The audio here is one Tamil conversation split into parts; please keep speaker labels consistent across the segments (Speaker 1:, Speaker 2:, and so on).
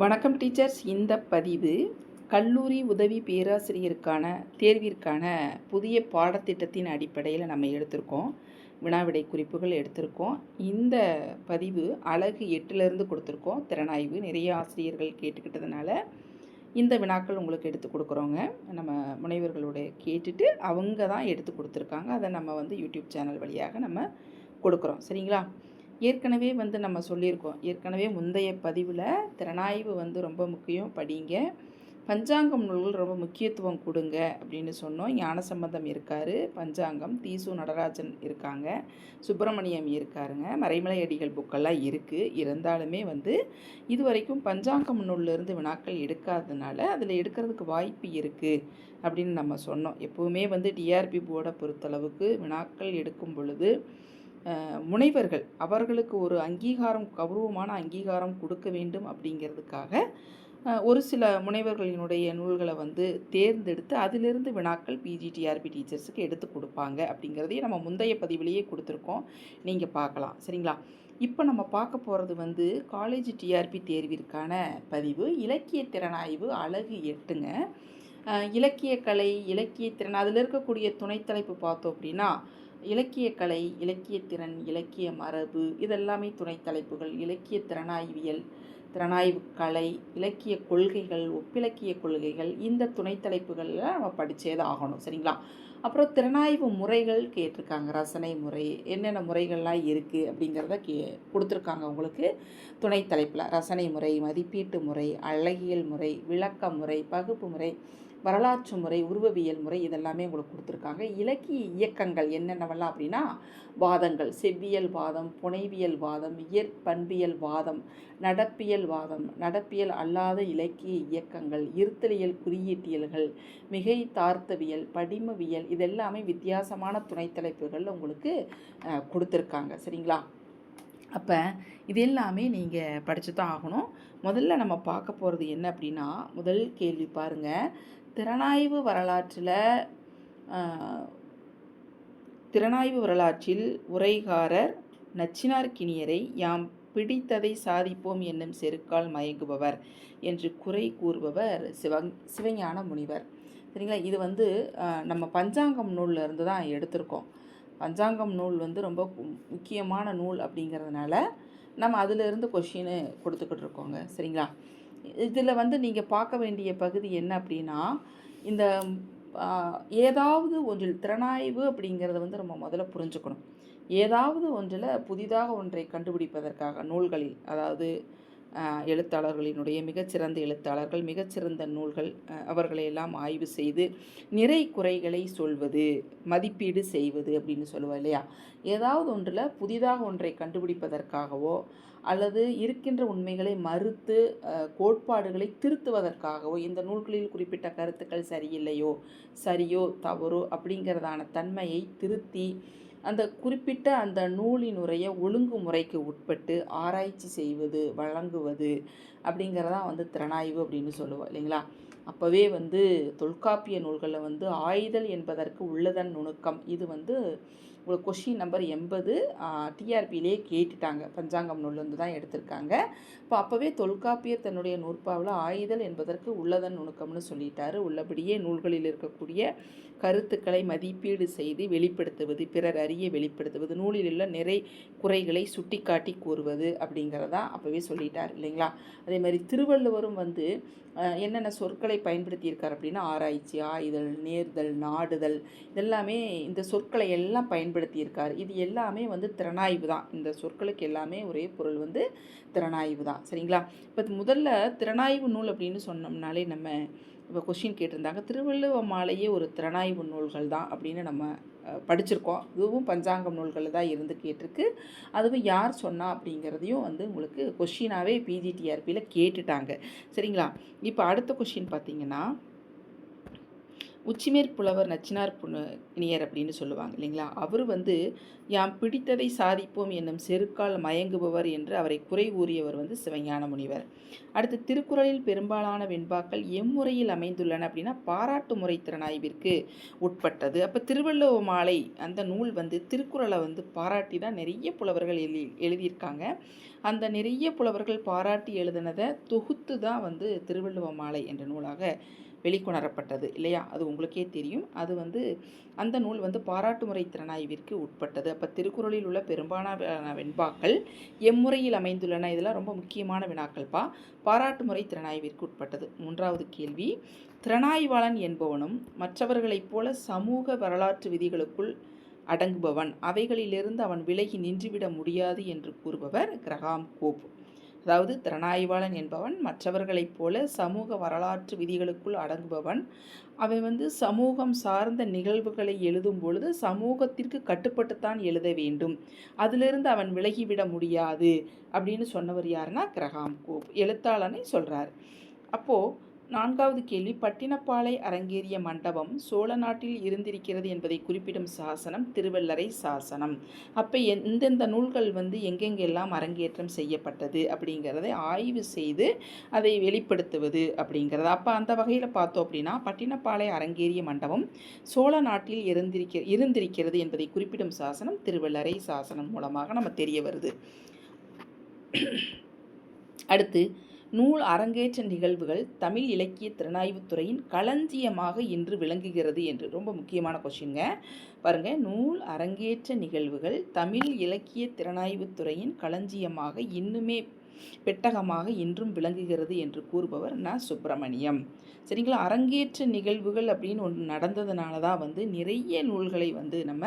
Speaker 1: வணக்கம் டீச்சர்ஸ். இந்த பதிவு கல்லூரி உதவி பேராசிரியருக்கான தேர்விற்கான புதிய பாடத்திட்டத்தின் அடிப்படையில் நம்ம எடுத்திருக்கோம். வினாவிடை குறிப்புகள் எடுத்திருக்கோம். இந்த பதிவு அழகு எட்டுலேருந்து கொடுத்துருக்கோம். திறனாய்வு நிறைய ஆசிரியர்கள் கேட்டுக்கிட்டதுனால இந்த வினாக்கள் உங்களுக்கு எடுத்து கொடுக்குறோங்க. நம்ம முனைவர்களோட கேட்டுட்டு அவங்க தான் எடுத்து கொடுத்துருக்காங்க. அதை நம்ம வந்து யூடியூப் சேனல் வழியாக நம்ம கொடுக்குறோம். சரிங்களா? ஏற்கனவே வந்து நம்ம சொல்லியிருக்கோம். ஏற்கனவே முந்தைய பதிவில் திறனாய்வு வந்து ரொம்ப முக்கியம் படிங்க. பஞ்சாங்கம் நூல்கள் ரொம்ப முக்கியத்துவம் கொடுங்க அப்படின்னு சொன்னோம். ஞானசம்பந்தம் இருக்கார் பஞ்சாங்கம் தீசு நடராஜன் இருக்காங்க சுப்பிரமணியம் இருக்காருங்க மறைமலை அடிகள் புக்கெல்லாம் இருக்குது இருந்தாலுமே வந்து இது வரைக்கும் பஞ்சாங்கம் நூல்லேருந்து வினாக்கள் எடுக்காததுனால அதில் எடுக்கிறதுக்கு வாய்ப்பு இருக்குது அப்படின்னு நம்ம சொன்னோம். எப்போவுமே வந்து டிஆர்பி போர்டை பொறுத்தளவுக்கு வினாக்கள் எடுக்கும் பொழுது முனைவர்கள் அவர்களுக்கு ஒரு அங்கீகாரம் கௌரவமான அங்கீகாரம் கொடுக்க வேண்டும் அப்படிங்கிறதுக்காக ஒரு சில முனைவர்களினுடைய நூல்களை வந்து தேர்ந்தெடுத்து அதிலிருந்து வினாக்கள் பிஜிடிஆர்பி டீச்சர்ஸுக்கு எடுத்து கொடுப்பாங்க அப்படிங்கிறதையும் நம்ம முந்தைய பதிவிலேயே கொடுத்துருக்கோம். நீங்கள் பார்க்கலாம். சரிங்களா? இப்போ நம்ம பார்க்க போகிறது வந்து காலேஜ் டிஆர்பி தேர்விற்கான பதிவு. இலக்கிய திறனாய்வு அழகு எட்டுங்க. இலக்கிய கலை இலக்கிய திறன் அதில் இருக்கக்கூடிய துணைத்தலைப்பு பார்த்தோம் அப்படின்னா இலக்கிய கலை இலக்கிய திறன் இலக்கிய மரபு இதெல்லாமே துணை தலைப்புகள். இலக்கிய திறனாய்வியல் திறனாய்வு கலை இலக்கிய கொள்கைகள் ஒப்பிலக்கிய கொள்கைகள் இந்த துணை தலைப்புகளில் நம்ம படித்தே தான் ஆகணும். சரிங்களா? அப்புறம் திறனாய்வு முறைகள் கேட்டிருக்காங்க. ரசனை முறை என்னென்ன முறைகள்லாம் இருக்குது அப்படிங்கிறத கே கொடுத்துருக்காங்க உங்களுக்கு துணை தலைப்பில். ரசனை முறை மதிப்பீட்டு முறை அழகியல் முறை விளக்க முறை பகுப்பு முறை வரலாற்று முறை உருவவியல் முறை இதெல்லாமே உங்களுக்கு கொடுத்துருக்காங்க. இலக்கிய இயக்கங்கள் என்னென்னவெல்லாம் அப்படின்னா வாதங்கள் செவ்வியல் வாதம் புனைவியல் வாதம் இயற்பண்பியல் வாதம் நடப்பியல் வாதம் நடப்பியல் அல்லாத இலக்கிய இயக்கங்கள் இருத்தலியல் குறியீட்டியல்கள் மிகை தார்த்தவியல் படிமவியல் இதெல்லாமே வித்தியாசமான துணைத்தலைப்புகள் உங்களுக்கு கொடுத்துருக்காங்க. சரிங்களா? அப்போ இது எல்லாமே நீங்கள் படித்து தான் ஆகணும். முதல்ல நம்ம பார்க்க போகிறது என்ன அப்படின்னா முதல் கேள்வி பாருங்கள் திறனாய்வு வரலாற்றில் திறனாய்வு வரலாற்றில் உரைகாரர் நச்சினார்கினியரை யாம் பிடித்ததை சாதிப்போம் என்னும் செருக்கால் மயங்குபவர் என்று குறை கூறுபவர் சிவங் சிவஞான முனிவர். சரிங்களா? இது வந்து நம்ம பஞ்சாங்கம் நூலில் இருந்து தான் எடுத்திருக்கோம். பஞ்சாங்கம் நூல் வந்து ரொம்ப முக்கியமான நூல் அப்படிங்கிறதுனால நம்ம அதிலிருந்து கொஷின்னு கொடுத்துக்கிட்டு இருக்கோங்க. சரிங்களா? இதில் வந்து நீங்கள் பார்க்க வேண்டிய பகுதி என்ன அப்படின்னா இந்த ஏதாவது ஒன்றில் திறனாய்வு அப்படிங்கிறத வந்து நம்ம முதல்ல புரிஞ்சுக்கணும். ஏதாவது ஒன்றில் புதிதாக ஒன்றை கண்டுபிடிப்பதற்காக நூல்களில் அதாவது எழுத்தாளர்களினுடைய மிகச்சிறந்த எழுத்தாளர்கள் மிகச்சிறந்த நூல்கள் அவர்களை எல்லாம் ஆய்வு செய்து நிறை குறைகளை சொல்வது மதிப்பீடு செய்வது அப்படின்னு சொல்லுவோம் இல்லையா? ஏதாவது ஒன்றில் புதிதாக ஒன்றை கண்டுபிடிப்பதற்காகவோ அல்லது இருக்கின்ற உண்மைகளை மறுத்து கோட்பாடுகளை திருத்துவதற்காகவோ இந்த நூல்களில் குறிப்பிட்ட கருத்துக்கள் சரியில்லையோ சரியோ தவறோ அப்படிங்கிறதான தன்மையை திருத்தி அந்த குறிப்பிட்ட அந்த நூலினுடைய ஒழுங்குமுறைக்கு உட்பட்டு ஆராய்ச்சி செய்வது வழங்குவது அப்படிங்கிறதான் வந்து திறனாய்வு அப்படின்னு சொல்லுவோம் இல்லைங்களா? அப்போவே வந்து தொல்காப்பிய நூல்களில் வந்து ஆயுதல் என்பதற்கு உள்ளதன் நுணுக்கம் இது வந்து உங்களுக்கு கொஷின் நம்பர் எண்பது டிஆர்பியிலே கேட்டுட்டாங்க. பஞ்சாங்கம் நூல்லேருந்து தான் எடுத்திருக்காங்க. இப்போ அப்போவே தொல்காப்பியர் தன்னுடைய நூற்பாவில் ஆயுதல் என்பதற்கு உள்ளதன் நுணுக்கம்னு சொல்லிட்டாரு. உள்ளபடியே நூல்களில் இருக்கக்கூடிய கருத்துக்களை மதிப்பீடு செய்து வெளிப்படுத்துவது பிறர் அறிய வெளிப்படுத்துவது நூலில் உள்ள நிறை குறைகளை சுட்டிக்காட்டி கூறுவது அப்படிங்கிறதா அப்போவே சொல்லிட்டார் இல்லைங்களா? அதே மாதிரி திருவள்ளுவரும் வந்து என்னென்ன சொற்களை பயன்படுத்தியிருக்கார் அப்படின்னா ஆராய்ச்சி ஆயுதல் நேர்தல் நாடுதல் இதெல்லாமே இந்த சொற்களை எல்லாம் பயன்படுத்தியிருக்கார். இது எல்லாமே வந்து திறனாய்வு தான். இந்த சொற்களுக்கு எல்லாமே ஒரே பொருள் வந்து திறனாய்வு தான். சரிங்களா? இப்போ முதல்ல திறனாய்வு நூல் அப்படின்னு சொன்னோம்னாலே நம்ம இப்போ கொஷின் கேட்டிருந்தாங்க. திருவள்ளுவ மாலையே ஒரு திறனாய்வு நூல்கள் தான் அப்படின்னு நம்ம படிச்சிருக்கோம். இதுவும் பஞ்சாங்கம் நூல்களில் தான் இருந்து கேட்டிருக்கு. அதுவும் யார் சொன்னா அப்படிங்கிறதையும் வந்து உங்களுக்கு கொஷினாகவே பிஜிடிஆர்பியில் கேட்டுட்டாங்க. சரிங்களா? இப்போ அடுத்த கொஷின் பார்த்தீங்கன்னா உச்சிமேற் புலவர் நச்சினார் புன இனியர் அப்படின்னு சொல்லுவாங்க இல்லைங்களா? அவர் வந்து யாம் பிடித்ததை சாதிப்போம் என்னும் செருக்கால் மயங்குபவர் என்று அவரை குறை கூறியவர் வந்து சிவஞான முனிவர். அடுத்து திருக்குறளில் பெரும்பாலான வெண்பாக்கள் எம்முறையில் அமைந்துள்ளன அப்படின்னா பாராட்டு முறை திறனாய்விற்கு உட்பட்டது. அப்போ திருவள்ளுவ மாலை அந்த நூல் வந்து திருக்குறளை வந்து பாராட்டி தான் நிறைய புலவர்கள் எழுதி எழுதியிருக்காங்க. அந்த நிறைய புலவர்கள் பாராட்டி எழுதினதை தொகுத்து தான் வந்து திருவள்ளுவ மாலை என்ற நூலாக வெளிக்கொணரப்பட்டது இல்லையா? அது உங்களுக்கே தெரியும். அது வந்து அந்த நூல் வந்து பாராட்டு முறை திறனாய்விற்கு உட்பட்டது. அப்போ திருக்குறளில் உள்ள பெரும்பாலான வெண்பாக்கள் எம்முறையில் அமைந்துள்ளன. இதெல்லாம் ரொம்ப முக்கியமான வினாக்கள்ப்பா பாராட்டு முறை திறனாய்விற்கு உட்பட்டது. மூன்றாவது கேள்வி. திறனாய்வாளன் என்பவனும் மற்றவர்களைப் போல சமூக வரலாற்று விதிகளுக்குள் அடங்குபவன். அவைகளிலிருந்து அவன் விலகி நின்றுவிட முடியாது என்று கூறுபவர் கிரகாம் கோப். அதாவது திறனாய்வாளன் என்பவன் மற்றவர்களைப் போல சமூக வரலாற்று விதிகளுக்குள் அடங்குபவன். அவன் வந்து சமூகம் சார்ந்த நிகழ்வுகளை எழுதும் பொழுது சமூகத்திற்கு கட்டுப்பட்டுத்தான் எழுத வேண்டும். அதிலிருந்து அவன் விலகிவிட முடியாது அப்படின்னு சொன்னவர் யாருன்னா கிரகாம் கோப். எழுத்தாளனை சொல்கிறார் அப்போது நான்காவது கேள்வி பட்டினப்பாலை அரங்கேறிய மண்டபம் சோழ நாட்டில் இருந்திருக்கிறது என்பதை குறிப்பிடும் சாசனம் திருவள்ளரை சாசனம். அப்போ எந்தெந்த நூல்கள் வந்து எங்கெங்கெல்லாம் அரங்கேற்றம் செய்யப்பட்டது அப்படிங்கிறதை ஆய்வு செய்து அதை வெளிப்படுத்துவது அப்படிங்கிறது. அப்போ அந்த வகையில் பார்த்தோம் அப்படின்னா பட்டினப்பாலை அரங்கேறிய மண்டபம் சோழ நாட்டில் இருந்திருக்க இருந்திருக்கிறது என்பதை குறிப்பிடும் சாசனம் திருவள்ளரை சாசனம் மூலமாக நம்ம தெரிய வருது. அடுத்து நூல் அரங்கேற்ற நிகழ்வுகள் தமிழ் இலக்கிய திறனாய்வுத்துறையின் களஞ்சியமாக இன்று விளங்குகிறது என்று ரொம்ப முக்கியமான கொஷின்ங்க பாருங்கள் நூல் அரங்கேற்ற நிகழ்வுகள் தமிழ் இலக்கிய திறனாய்வுத்துறையின் களஞ்சியமாக இன்னுமே பெட்டகமாக இன்றும் விளங்குகிறது என்று கூறுபவர் ந. சுப்பிரமணியம். சரிங்களா? அரங்கேற்ற நிகழ்வுகள் அப்படின்னு ஒன்று நடந்ததுனால தான் வந்து நிறைய நூல்களை வந்து நம்ம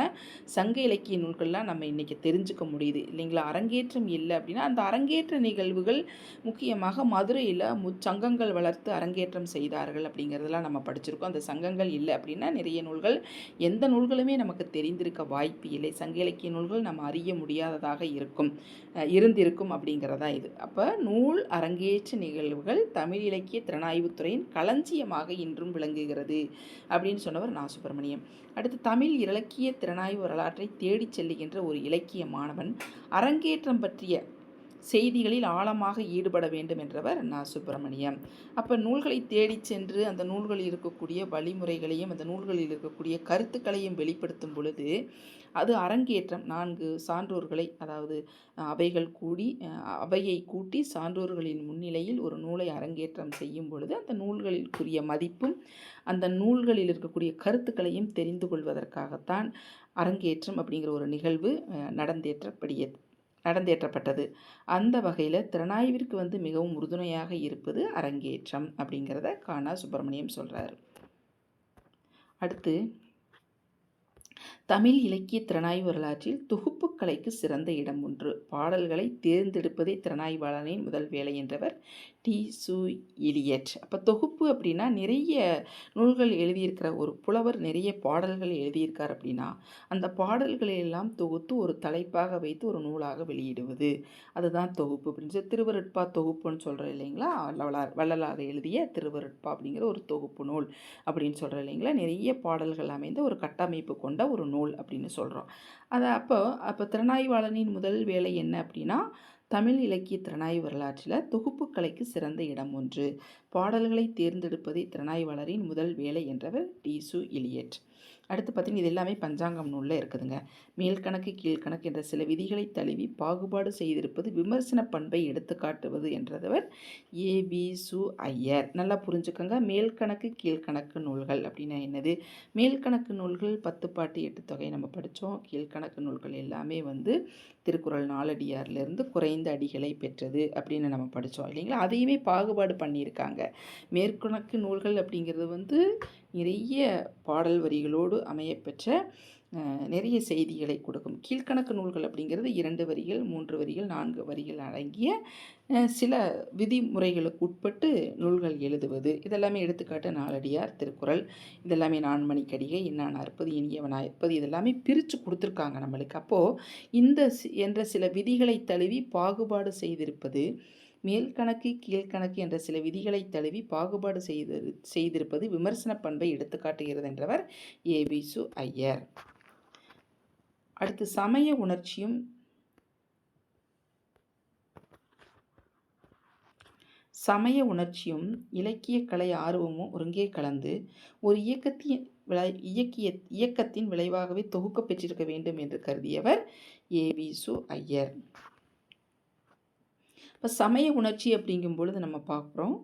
Speaker 1: சங்க இலக்கிய நூல்கள்லாம் நம்ம இன்றைக்கி தெரிஞ்சுக்க முடியுது. இல்லைங்களா? அரங்கேற்றம் இல்லை அப்படின்னா அந்த அரங்கேற்ற நிகழ்வுகள் முக்கியமாக மதுரையில் முச்சங்கங்கள் வளர்த்து அரங்கேற்றம் செய்தார்கள் அப்படிங்கிறதெல்லாம் நம்ம படிச்சிருக்கோம். அந்த சங்கங்கள் இல்லை அப்படின்னா நிறைய நூல்கள் எந்த நூல்களுமே நமக்கு தெரிந்திருக்க வாய்ப்பு இல்லை. சங்க இலக்கிய நூல்கள் நம்ம அறிய முடியாததாக இருக்கும் இருந்திருக்கும் அப்படிங்கிறதா இது. அப்போ நூல் அரங்கேற்ற நிகழ்வுகள் தமிழ் இலக்கிய திறனாய்வுத்துறையின் களஞ்சியமாக இன்றும் விளங்குகிறது அப்படின்னு சொன்னவர் நா. சுப்பிரமணியம். அடுத்து தமிழ் இலக்கிய திறனாய்வு வரலாற்றை தேடிச் செல்லுகின்ற ஒரு இலக்கிய மாணவன் அரங்கேற்றம் பற்றிய செய்திகளில் ஆழமாக ஈடுபட வேண்டும் என்றவர் நா. சுப்பிரமணியம். அப்போ நூல்களை தேடி சென்று அந்த நூல்களில் இருக்கக்கூடிய வழிமுறைகளையும் அந்த நூல்களில் இருக்கக்கூடிய கருத்துக்களையும் வெளிப்படுத்தும் பொழுது அது அரங்கேற்றம் நான்கு சான்றோர்களை அதாவது அவைகள் கூடி அவையை கூட்டி சான்றோர்களின் முன்னிலையில் ஒரு நூலை அரங்கேற்றம் செய்யும் பொழுது அந்த நூல்களிற்குரிய மதிப்பும் அந்த நூல்களில் இருக்கக்கூடிய கருத்துக்களையும் தெரிந்து கொள்வதற்காகத்தான் அரங்கேற்றம் அப்படிங்கிற ஒரு நிகழ்வு நடந்தேற்றப்படியது. நடந்தேற்றப்பட்டது. அந்த வகையில் திறனாய்விற்கு வந்து மிகவும் உறுதுணையாக இருப்பது அரங்கேற்றம் அப்படிங்கிறத காணா சுப்பிரமணியம் சொல்கிறார் அடுத்து தமிழ் இலக்கிய திறனாய்வு வரலாற்றில் தொகுப்பு கலைக்கு சிறந்த இடம் ஒன்று. பாடல்களை தேர்ந்தெடுப்பதே திறனாய்வாளனின் முதல் வேலை என்றவர் டி சு இலியட். அப்போ தொகுப்பு அப்படின்னா நிறைய நூல்கள் எழுதியிருக்கிற ஒரு புலவர் நிறைய பாடல்கள் எழுதியிருக்கார் அப்படின்னா அந்த பாடல்களை எல்லாம் தொகுத்து ஒரு தலைப்பாக வைத்து ஒரு நூலாக வெளியிடுவது. அதுதான் தொகுப்பு அப்படின்னு சொல்லி திருவருட்பா தொகுப்புன்னு சொல்கிறோம் இல்லைங்களா? வள்ளலார் வள்ளலாக எழுதிய திருவருட்பா அப்படிங்கிற ஒரு தொகுப்பு நூல் அப்படின்னு சொல்கிறோம் இல்லைங்களா? நிறைய பாடல்கள் அமைந்த ஒரு கட்டமைப்பு கொண்ட ஒரு நூல் அப்படின்னு சொல்கிறோம் அதை அப்போ அப்போ திறனாய்வாளனின் முதல் வேலை என்ன அப்படின்னா தமிழ் இலக்கிய திறனாய்வு வரலாற்றில் தொகுப்பு கலைக்கு சிறந்த இடம் ஒன்று. பாடல்களை தேர்ந்தெடுப்பதே திறனாய்வாளரின் முதல் வேலை என்றவர் டிசு இலியட் அடுத்து பார்த்திங்கன்னா இது எல்லாமே பஞ்சாங்கம் நூலில் இருக்குதுங்க. மேல்கணக்கு கீழ்கணக்கு என்ற சில விதிகளை தழுவி பாகுபாடு செய்திருப்பது விமர்சன பண்பை எடுத்துக்காட்டுவது என்றதவர் ஏ. பி சு. ஐயர். நல்லா புரிஞ்சுக்கோங்க. மேல்கணக்கு கீழ்கணக்கு நூல்கள் அப்படின்னா என்னது? மேல்கணக்கு நூல்கள் பத்து பாட்டு எட்டு தொகை நம்ம படித்தோம் கீழ்கணக்கு நூல்கள் எல்லாமே வந்து திருக்குறள் நாலடியார்லேருந்து குறைந்த அடிகளை பெற்றது அப்படின்னு நம்ம படித்தோம் இல்லைங்களா? அதையுமே பாகுபாடு பண்ணியிருக்காங்க. மேற்கணக்கு நூல்கள் அப்படிங்கிறது வந்து நிறைய பாடல் வரிகளோடு அமையப்பெற்ற நிறைய செய்திகளை கொடுக்கும். கீழ்கணக்கு நூல்கள் அப்படிங்கிறது இரண்டு வரிகள் மூன்று வரிகள் நான்கு வரிகள் அடங்கிய சில விதிமுறைகளுக்கு உட்பட்டு நூல்கள் எழுதுவது. இதெல்லாமே எடுத்துக்காட்டு நாலடியார் திருக்குறள். இதெல்லாமே நான்மணிக்கடிகை இன்னான் அற்பது இனியவனா இருப்பது இதெல்லாமே பிரித்து கொடுத்துருக்காங்க நம்மளுக்கு. அப்போது இந்த என்ற சில விதிகளை தழுவி பாகுபாடு செய்திருப்பது மேல் கணக்கு கீழ்கணக்கு என்ற சில விதிகளை தழுவி பாகுபாடு செய்து செய்திருப்பது விமர்சன பண்பை எடுத்துக்காட்டுகிறது என்றவர் ஏபிசு ஐயர். அடுத்து சமய உணர்ச்சியும். சமய உணர்ச்சியும் இலக்கிய கலை ஆர்வமும் ஒருங்கே கலந்து ஒரு இயக்கத்தின் விளை இயக்கிய இயக்கத்தின் விளைவாகவே தொகுக்கப் பெற்றிருக்க வேண்டும் என்று கருதியவர் ஏவிசு ஐயர். இப்போ சமய உணர்ச்சி அப்படிங்கும் பொழுது நம்ம பார்க்குறோம்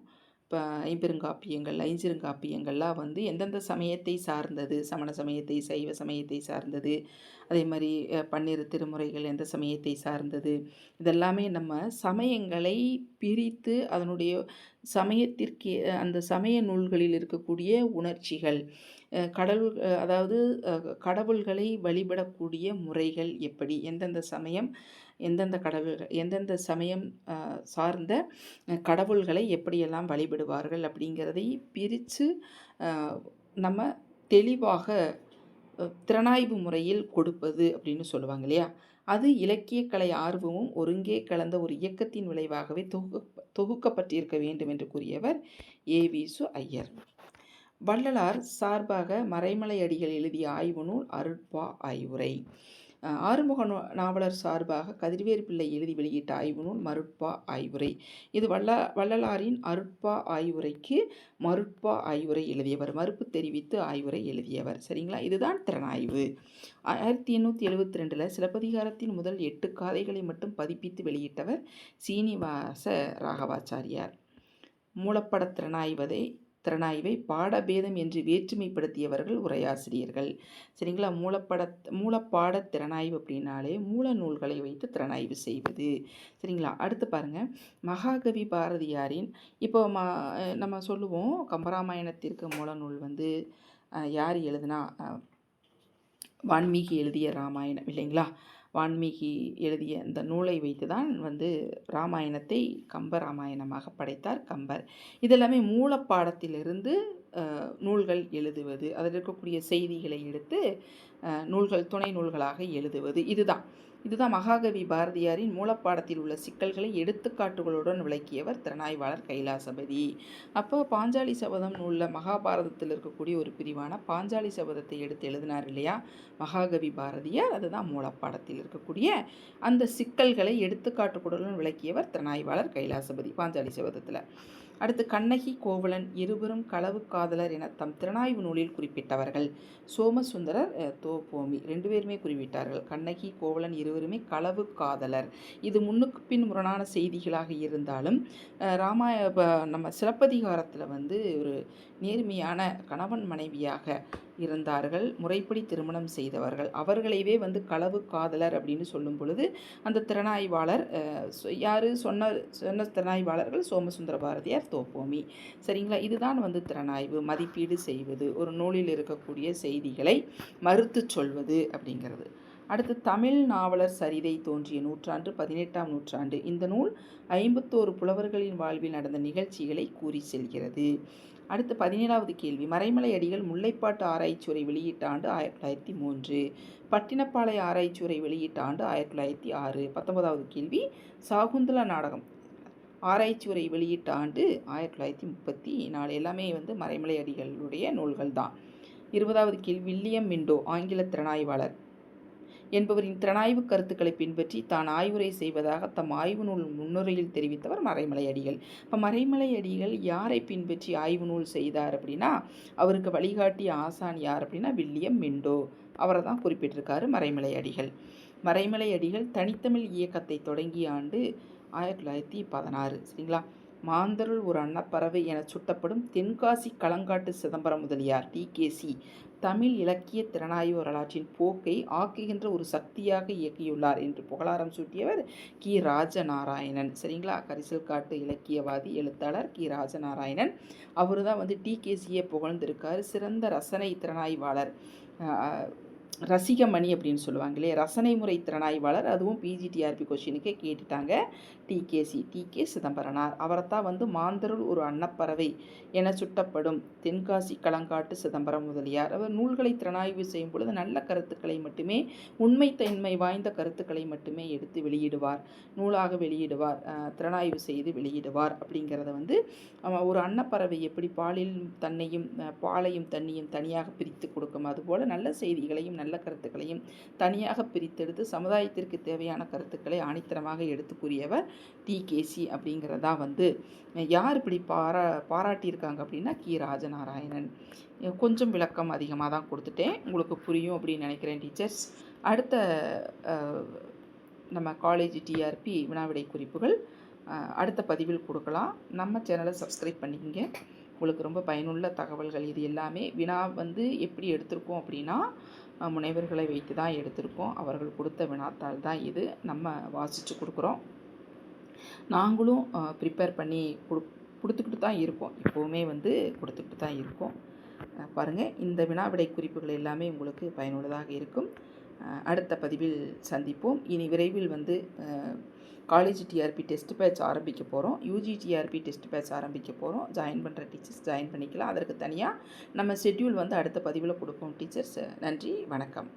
Speaker 1: இப்போ ஐம்பெருங்காப்பியங்கள் ஐஞ்சிருங்காப்பியங்கள்லாம் வந்து எந்தெந்த சமயத்தை சார்ந்தது? சமண சமயத்தை சைவ சமயத்தை சார்ந்தது? அதே மாதிரி பன்னிரு திருமுறைகள் எந்த சமயத்தை சார்ந்தது? இதெல்லாமே நம்ம சமயங்களை பிரித்து அதனுடைய சமயத்திற்கு அந்த சமய நூல்களில் இருக்கக்கூடிய உணர்ச்சிகள் கடவுள் அதாவது கடவுள்களை வழிபடக்கூடிய முறைகள் எப்படி? எந்தெந்த சமயம் எந்தெந்த கடவுள்கள் எந்தெந்த சமயம் சார்ந்த கடவுள்களை எப்படியெல்லாம் வழிபடுவார்கள் அப்படிங்கிறதை பிரித்து நம்ம தெளிவாக திறனாய்வு முறையில் கொடுப்பது அப்படின்னு சொல்லுவாங்க இல்லையா? அது இலக்கியக்கலை ஆர்வமும் ஒருங்கே கலந்த ஒரு இயக்கத்தின் விளைவாகவே தொகு தொகுக்கப்பட்டிருக்க வேண்டும் என்று கூறியவர் ஏவிசு ஐயர். வள்ளலார் சார்பாக மறைமலை அடிகள் எழுதிய ஆய்வு நூல் அருட்பா ஆய்வுரை. ஆறுமுக நாவலர் சார்பாக கதிர்வேறு பிள்ளை எழுதி வெளியிட்ட ஆய்வு நூல் மருட்பா ஆய்வுரை. இது வல்ல வள்ளலாரின் அருட்பா ஆய்வுரைக்கு மருட்பா ஆய்வுரை எழுதியவர். மறுப்பு தெரிவித்து ஆய்வுரை எழுதியவர். சரிங்களா? இதுதான் திறனாய்வு. ஆயிரத்தி எண்ணூற்றி எழுபத்தி ரெண்டில் சிலப்பதிகாரத்தின் முதல் எட்டு காதைகளை மட்டும் பதிப்பித்து வெளியிட்டவர் சீனிவாச ராகவாச்சாரியார். மூலப்பட திறனாய்வதை திறனாய்வை பாடபேதம் என்று வேற்றுமைப்படுத்தியவர்கள் உரையாசிரியர்கள். சரிங்களா? மூலப்பட மூலப்பாட திறனாய்வு அப்படின்னாலே மூல நூல்களை வைத்து திறனாய்வு செய்வது. சரிங்களா? அடுத்து பாருங்கள் மகாகவி பாரதியாரின் இப்போ மா நம்ம சொல்லுவோம் கம்பராமாயணத்திற்கு மூல நூல் வந்து யார் எழுதுனா வான்மீகி எழுதிய ராமாயணம் இல்லைங்களா? வான்மீகி எழுதிய இந்த நூலை வைத்து தான் வந்து ராமாயணத்தை கம்ப ராமாயணமாக படைத்தார் கம்பர். இதெல்லாமே மூலப்பாடத்திலிருந்து நூல்கள் எழுதுவது அதில் இருக்கக்கூடிய செய்திகளை எடுத்து நூல்கள் துணை நூல்களாக எழுதுவது இதுதான். இதுதான் மகாகவி பாரதியாரின் மூலப்பாடத்தில் உள்ள சிக்கல்களை எடுத்துக்காட்டுகளுடன் விளக்கியவர் திறனாய்வாளர் கைலாசபதி. அப்போ பாஞ்சாலி சபதம் உள்ள மகாபாரதத்தில் இருக்கக்கூடிய ஒரு பிரிவான பாஞ்சாலி சபதத்தை எடுத்து எழுதினார் இல்லையா? மகாகவி பாரதியார். அதுதான் மூலப்பாடத்தில் இருக்கக்கூடிய அந்த சிக்கல்களை எடுத்துக்காட்டுகளுடன் விளக்கியவர் திறனாய்வாளர் கைலாசபதி பாஞ்சாலி சபதத்தில். அடுத்து கண்ணகி கோவலன் இருவரும் களவு காதலர் என தம் திறனாய்வு நூலில் குறிப்பிட்டவர்கள். சோமசுந்தரர் தோபோமி ரெண்டு பேருமே குறிப்பிட்டார்கள். கண்ணகி கோவலன் இருவருமே களவு காதலர். இது முன்னுக்கு பின் முரணான செய்திகளாக இருந்தாலும் ராமாய நம்ம சிலப்பதிகாரத்தில் வந்து ஒரு நேர்மையான கணவன் மனைவியாக இருந்தார்கள் முறைப்படி திருமணம் செய்தவர்கள். அவர்களைவே வந்து களவு காதலர் அப்படின்னு சொல்லும் பொழுது அந்த திறனாய்வாளர் யார் சொன்ன சொன்ன திறனாய்வாளர்கள் சோமசுந்தர பாரதியார் தோப்போமி. சரிங்களா? இதுதான் வந்து திறனாய்வு மதிப்பீடு செய்வது ஒரு நூலில் இருக்கக்கூடிய செய்திகளை மறுத்து சொல்வது அப்படிங்கிறது. அடுத்து தமிழ் நாவலர் சரிதை தோன்றிய நூற்றாண்டு பதினெட்டாம் நூற்றாண்டு. இந்த நூல் ஐம்பத்தோரு புலவர்களின் வாழ்வில் நடந்த நிகழ்ச்சிகளை கூறி செல்கிறது. அடுத்து பதினேழாவது கேள்வி. மறைமலை அடிகள் முல்லைப்பாட்டு ஆராய்ச்சியுரை வெளியிட்ட ஆண்டு ஆயிரத்தி தொள்ளாயிரத்தி மூன்று. பட்டினப்பாளைய ஆராய்ச்சியுரை வெளியிட்ட ஆண்டு ஆயிரத்தி தொள்ளாயிரத்தி ஆறு. பத்தொன்பதாவது கேள்வி. சாகுந்தலா நாடகம் ஆராய்ச்சியுரை வெளியிட்ட ஆண்டு ஆயிரத்தி தொள்ளாயிரத்தி முப்பத்தி நாலு. எல்லாமே வந்து மறைமலை அடிகளுடைய நூல்கள் தான் இருபதாவது கேள்வி. வில்லியம் மிண்டோ ஆங்கில திறனாய்வாளர். என்பவரின் திறனாய்வு கருத்துக்களை பின்பற்றி தான் ஆய்வுரை செய்வதாக தம் ஆய்வு நூல் முன்னுரையில் தெரிவித்தவர் மறைமலை அடிகள். இப்போ மறைமலை அடிகள் யாரை பின்பற்றி ஆய்வு நூல் செய்தார் அப்படின்னா அவருக்கு வழிகாட்டிய ஆசான் யார் அப்படின்னா வில்லியம் மிண்டோ. அவரை தான் குறிப்பிட்டிருக்காரு மறைமலை அடிகள். மறைமலை அடிகள் தனித்தமிழ் இயக்கத்தை தொடங்கிய ஆண்டு ஆயிரத்தி தொள்ளாயிரத்தி பதினாறு சரிங்களா? மாந்தருள் ஒரு அன்னப்பறவை என சுட்டப்படும் தென்காசி களங்காட்டு சிதம்பரம் முதலியார் டி சி. தமிழ் இலக்கிய திறனாய்வு வரலாற்றின் போக்கை ஆக்குகின்ற ஒரு சக்தியாக இயக்கியுள்ளார் என்று புகழாரம் சூட்டியவர் கி. ராஜநாராயணன். சரிங்களா? கரிசல் காட்டு இலக்கியவாதி எழுத்தாளர் கி. ராஜநாராயணன். அவர் தான் வந்து டி. கேசியை புகழ்ந்திருக்கார். சிறந்த ரசனை திறனாய்வாளர். ரசிகமணி அப்படின்னு சொல்லுவாங்க இல்லையா? ரசனை முறை திறனாய்வாளர். அதுவும் பிஜிடிஆர்பி கொஷினுக்கே கேட்டுட்டாங்க. TKC TK Chidambaranar. அவரைத்தான் வந்து மாந்தருள் ஒரு அன்னப்பறவை என சுட்டப்படும் தென்காசி களங்காட்டு சிதம்பரம் முதலியார். அவர் நூல்களை திறனாய்வு செய்யும் பொழுது நல்ல கருத்துக்களை மட்டுமே உண்மைத்தன்மை வாய்ந்த கருத்துக்களை மட்டுமே எடுத்து வெளியிடுவார். நூலாக வெளியிடுவார். திறனாய்வு செய்து வெளியிடுவார் அப்படிங்கிறத வந்து ஒரு அன்னப்பறவை எப்படி பாலில் தன்னையும் பாலையும் தண்ணியும் தனியாக பிரித்து கொடுக்கும். அதுபோல் நல்ல செய்திகளையும் நல்ல கருத்துக்களையும் தனியாக பிரித்தெடுத்து சமுதாயத்திற்கு தேவையான கருத்துக்களை ஆணித்தரமாக எடுத்து கூறியவர் டிகேசி அப்படிங்கிறதா வந்து யார் இப்படி பாரா பாராட்டியிருக்காங்க அப்படின்னா கி. ராஜநாராயணன். கொஞ்சம் விளக்கம் அதிகமாக தான் கொடுத்துட்டேன். உங்களுக்கு புரியும் அப்படின்னு நினைக்கிறேன் டீச்சர்ஸ். அடுத்த நம்ம காலேஜ் டிஆர்பி வினாவிடை குறிப்புகள் அடுத்த பதிவில் கொடுக்கலாம். நம்ம சேனலை சப்ஸ்கிரைப் பண்ணிக்கங்க. உங்களுக்கு ரொம்ப பயனுள்ள தகவல்கள் இது எல்லாமே. வினா வந்து எப்படி எடுத்திருக்கோம் அப்படின்னா முனைவர்களை வைத்து தான் எடுத்திருக்கோம். அவர்கள் கொடுத்த வினாத்தாள் தான் இது. நம்ம வாசித்து கொடுக்குறோம். நாங்களும் ப்ரிப்பேர் பண்ணி கொடு கொடுத்துக்கிட்டு தான் இருக்கோம். எப்போவுமே வந்து கொடுத்துக்கிட்டு தான் இருக்கோம். பாருங்கள் இந்த வினாவிடை குறிப்புகள் எல்லாமே உங்களுக்கு பயனுள்ளதாக இருக்கும். அடுத்த பதிவில் சந்திப்போம். இனி விரைவில் வந்து காலேஜ் டிஆர்பி டெஸ்ட் பேட்ச் ஆரம்பிக்க போகிறோம் யூஜி டிஆர்பி டெஸ்ட் பேட்ச் ஆரம்பிக்க போகிறோம் ஜாயின் பண்ணுற டீச்சர்ஸ் ஜாயின் பண்ணிக்கலாம். அதற்கு தனியாக நம்ம ஷெட்யூல் வந்து அடுத்த பதிவில் கொடுப்போம். டீச்சர்ஸ் நன்றி வணக்கம்.